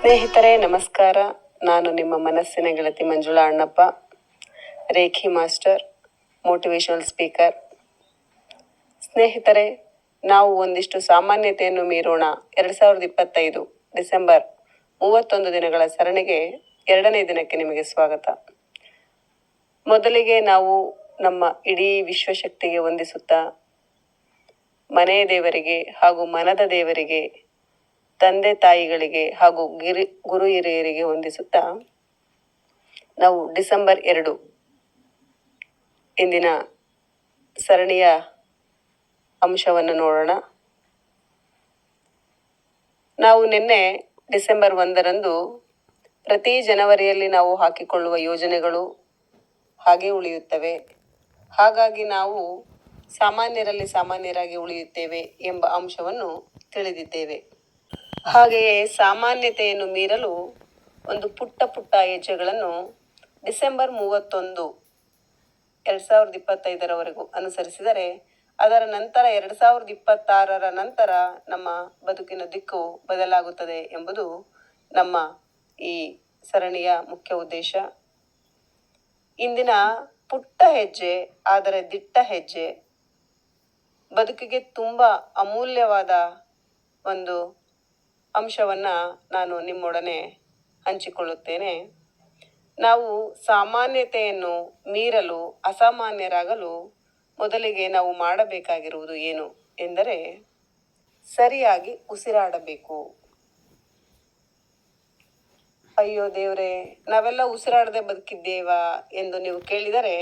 ಸ್ನೇಹಿತರೆ, ನಮಸ್ಕಾರ. ನಾನು ನಿಮ್ಮ ಮನಸ್ಸಿನ ಗೆಳತಿ Manjula Annappa, Reiki master, motivational speaker. ಸ್ನೇಹಿತರೆ, ನಾವು ಒಂದಿಷ್ಟು ಸಾಮಾನ್ಯತೆಯನ್ನು ಮೀರೋಣ. ಎರಡು ಸಾವಿರದ ಇಪ್ಪತ್ತೈದು ಡಿಸೆಂಬರ್ ಮೂವತ್ತೊಂದು ದಿನಗಳ ಸರಣಿಗೆ ಎರಡನೇ ದಿನಕ್ಕೆ ನಿಮಗೆ ಸ್ವಾಗತ. ಮೊದಲಿಗೆ ನಾವು ನಮ್ಮ ಇಡೀ ವಿಶ್ವಶಕ್ತಿಗೆ ವಂದಿಸುತ್ತಾ ಮನೆಯ ದೇವರಿಗೆ ಹಾಗೂ ಮನದ ದೇವರಿಗೆ ತಂದೆ ತಾಯಿಗಳಿಗೆ ಹಾಗೂ ಗಿರಿ, ಗುರು ಹಿರಿಯರಿಗೆ ಹೊಂದಿಸುತ್ತಾ ನಾವು ಡಿಸೆಂಬರ್ ಎರಡು ಇಂದಿನ ಸರಣಿಯ ಅಂಶವನ್ನು ನೋಡೋಣ. ನಾವು ನಿನ್ನೆ ಡಿಸೆಂಬರ್ ಒಂದರಂದು ಪ್ರತಿ ಜನವರಿಯಲ್ಲಿ ನಾವು ಹಾಕಿಕೊಳ್ಳುವ ಯೋಜನೆಗಳು ಹಾಗೆ ಉಳಿಯುತ್ತವೆ. ಹಾಗಾಗಿ ನಾವು ಸಾಮಾನ್ಯರಲ್ಲಿ ಸಾಮಾನ್ಯರಾಗಿ ಉಳಿಯುತ್ತೇವೆ ಎಂಬ ಅಂಶವನ್ನು ತಿಳಿದಿದ್ದೇವೆ. ಹಾಗೆಯೇ ಸಾಮಾನ್ಯತೆಯನ್ನು ಮೀರಲು ಒಂದು ಪುಟ್ಟ ಪುಟ್ಟ ಹೆಜ್ಜೆಗಳನ್ನು ಡಿಸೆಂಬರ್ ಮೂವತ್ತೊಂದು ಎರಡು ಸಾವಿರದ ಇಪ್ಪತ್ತೈದರವರೆಗೂ ಅನುಸರಿಸಿದರೆ ಅದರ ನಂತರ ಎರಡು ಸಾವಿರದ ಇಪ್ಪತ್ತಾರರ ನಂತರ ನಮ್ಮ ಬದುಕಿನ ದಿಕ್ಕು ಬದಲಾಗುತ್ತದೆ ಎಂಬುದು ನಮ್ಮ ಈ ಸರಣಿಯ ಮುಖ್ಯ ಉದ್ದೇಶ. ಇಂದಿನ ಪುಟ್ಟ ಹೆಜ್ಜೆ ಆದರೆ ದಿಟ್ಟ ಹೆಜ್ಜೆ ಬದುಕಿಗೆ ತುಂಬ ಅಮೂಲ್ಯವಾದ ಒಂದು ಅಂಶವನ್ನು ನಾನು ನಿಮ್ಮೊಡನೆ ಹಂಚಿಕೊಳ್ಳುತ್ತೇನೆ. ನಾವು ಸಾಮಾನ್ಯತೆಯನ್ನು ಮೀರಲು, ಅಸಾಮಾನ್ಯರಾಗಲು ಮೊದಲಿಗೆ ನಾವು ಮಾಡಬೇಕಾಗಿರುವುದು ಏನು ಎಂದರೆ ಸರಿಯಾಗಿ ಉಸಿರಾಡಬೇಕು. ಅಯ್ಯೋ ದೇವ್ರೆ, ನಾವೆಲ್ಲ ಉಸಿರಾಡದೆ ಬದುಕಿದ್ದೇವಾ ಎಂದು ನೀವು ಕೇಳಿದರೆ,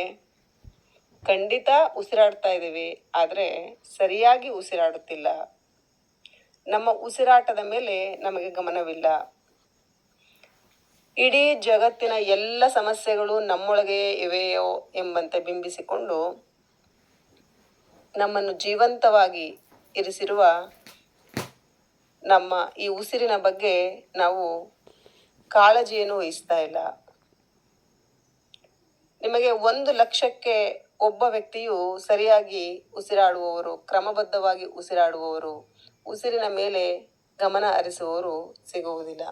ಖಂಡಿತ ಉಸಿರಾಡ್ತಾ ಇದ್ದೀವಿ, ಆದರೆ ಸರಿಯಾಗಿ ಉಸಿರಾಡುತ್ತಿಲ್ಲ. ನಮ್ಮ ಉಸಿರಾಟದ ಮೇಲೆ ನಮಗೆ ಗಮನವಿಲ್ಲ. ಇಡೀ ಜಗತ್ತಿನ ಎಲ್ಲ ಸಮಸ್ಯೆಗಳು ನಮ್ಮೊಳಗೆ ಇವೆಯೋ ಎಂಬಂತೆ ಬಿಂಬಿಸಿಕೊಂಡು ನಮ್ಮನ್ನು ಜೀವಂತವಾಗಿ ಇರಿಸಿರುವ ನಮ್ಮ ಈ ಉಸಿರಿನ ಬಗ್ಗೆ ನಾವು ಕಾಳಜಿಯನ್ನು ವಹಿಸ್ತಾ ಇಲ್ಲ. ನಿಮಗೆ ಒಂದು ಲಕ್ಷಕ್ಕೆ ಒಬ್ಬ ವ್ಯಕ್ತಿಯು ಸರಿಯಾಗಿ ಉಸಿರಾಡುವವರು, ಕ್ರಮಬದ್ಧವಾಗಿ ಉಸಿರಾಡುವವರು ಉಸಿರಿನ ಮೇಲೆ ಗಮನ ಹರಿಸುವವರು ಸಿಗುವುದಿಲ್ಲ.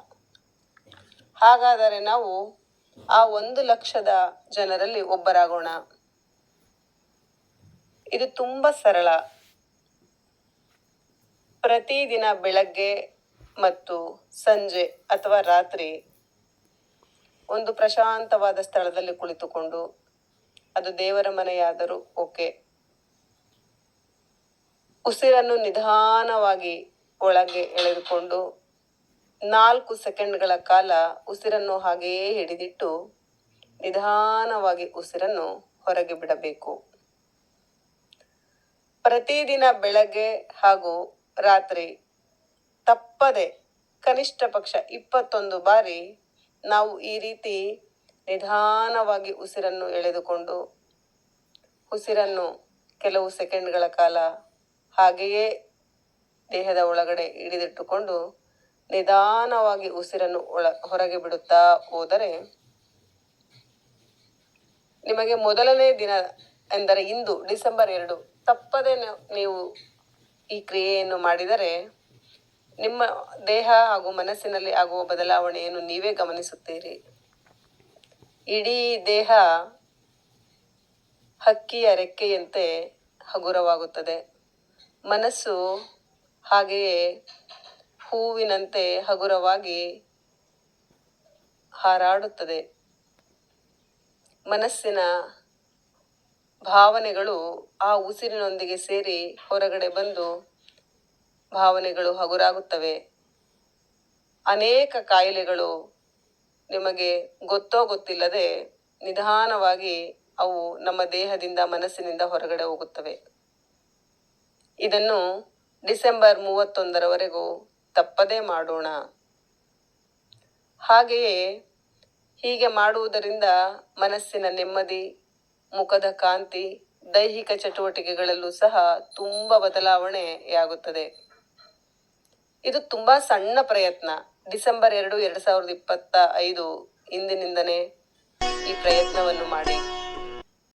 ಹಾಗಾದರೆ ನಾವು ಆ ಒಂದು ಲಕ್ಷದ ಜನರಲ್ಲಿ ಒಬ್ಬರಾಗೋಣ. ಇದು ತುಂಬ ಸರಳ. ಪ್ರತಿದಿನ ಬೆಳಗ್ಗೆ ಮತ್ತು ಸಂಜೆ ಅಥವಾ ರಾತ್ರಿ ಒಂದು ಪ್ರಶಾಂತವಾದ ಸ್ಥಳದಲ್ಲಿ ಕುಳಿತುಕೊಂಡು ಅದು ದೇವರ ಮನೆಯಾದರೂ ಓಕೆ. ಉಸಿರನ್ನು ನಿಧಾನವಾಗಿ ಒಳಗೆ ಎಳೆದುಕೊಂಡು ನಾಲ್ಕು ಸೆಕೆಂಡ್ಗಳ ಕಾಲ ಉಸಿರನ್ನು ಹಾಗೆಯೇ ಹಿಡಿದಿಟ್ಟು ನಿಧಾನವಾಗಿ ಉಸಿರನ್ನು ಹೊರಗೆ ಬಿಡಬೇಕು. ಪ್ರತಿದಿನ ಬೆಳಗ್ಗೆ ಹಾಗೂ ರಾತ್ರಿ ತಪ್ಪದೆ ಕನಿಷ್ಠ ಪಕ್ಷ ಇಪ್ಪತ್ತೊಂದು ಬಾರಿ ನಾವು ಈ ರೀತಿ ನಿಧಾನವಾಗಿ ಉಸಿರನ್ನು ಎಳೆದುಕೊಂಡು, ಉಸಿರನ್ನು ಕೆಲವು ಸೆಕೆಂಡ್ಗಳ ಕಾಲ ಹಾಗೆಯೇ ದೇಹದ ಒಳಗಡೆ ಹಿಡಿದಿಟ್ಟುಕೊಂಡು ನಿಧಾನವಾಗಿ ಉಸಿರನ್ನು ಒಳ, ಹೊರಗೆ ಬಿಡುತ್ತಾ ಹೋದರೆ ನಿಮಗೆ ಮೊದಲನೇ ದಿನ ಎಂದರೆ ಇಂದು ಡಿಸೆಂಬರ್ ಎರಡು. ತಪ್ಪದೆ ನೀವು ಈ ಕ್ರಿಯೆಯನ್ನು ಮಾಡಿದರೆ ನಿಮ್ಮ ದೇಹ ಹಾಗೂ ಮನಸ್ಸಿನಲ್ಲಿ ಆಗುವ ಬದಲಾವಣೆಯನ್ನು ನೀವೇ ಗಮನಿಸುತ್ತೀರಿ. ಇಡೀ ದೇಹ ಹಕ್ಕಿಯ ರೆಕ್ಕೆಯಂತೆ ಹಗುರವಾಗುತ್ತದೆ. ಮನಸ್ಸು ಹಾಗೆಯೇ ಹೂವಿನಂತೆ ಹಗುರವಾಗಿ ಹಾರಾಡುತ್ತದೆ. ಮನಸ್ಸಿನ ಭಾವನೆಗಳು ಆ ಉಸಿರಿನೊಂದಿಗೆ ಸೇರಿ ಹೊರಗಡೆ ಬಂದು ಭಾವನೆಗಳು ಹಗುರಾಗುತ್ತವೆ. ಅನೇಕ ಕಾಯಿಲೆಗಳು ನಿಮಗೆ ಗೊತ್ತೋ ಗೊತ್ತಿಲ್ಲದೆ ನಿಧಾನವಾಗಿ ಅವು ನಮ್ಮ ದೇಹದಿಂದ ಮನಸ್ಸಿನಿಂದ ಹೊರಗಡೆ ಹೋಗುತ್ತವೆ. ಇದನ್ನು ಡಿಸೆಂಬರ್ ಮೂವತ್ತೊಂದರವರೆಗೂ ತಪ್ಪದೇ ಮಾಡೋಣ. ಹಾಗೆಯೇ ಹೀಗೆ ಮಾಡುವುದರಿಂದ ಮನಸ್ಸಿನ ನೆಮ್ಮದಿ, ಮುಖದ ಕಾಂತಿ, ದೈಹಿಕ ಚಟುವಟಿಕೆಗಳಲ್ಲೂ ಸಹ ತುಂಬ ಬದಲಾವಣೆಯಾಗುತ್ತದೆ. ಇದು ತುಂಬ ಸಣ್ಣ ಪ್ರಯತ್ನ. ಡಿಸೆಂಬರ್ ಎರಡು ಎರಡು ಸಾವಿರದ ಇಪ್ಪತ್ತ ಐದು ಇಂದಿನಿಂದನೇ ಈ ಪ್ರಯತ್ನವನ್ನು ಮಾಡಿ.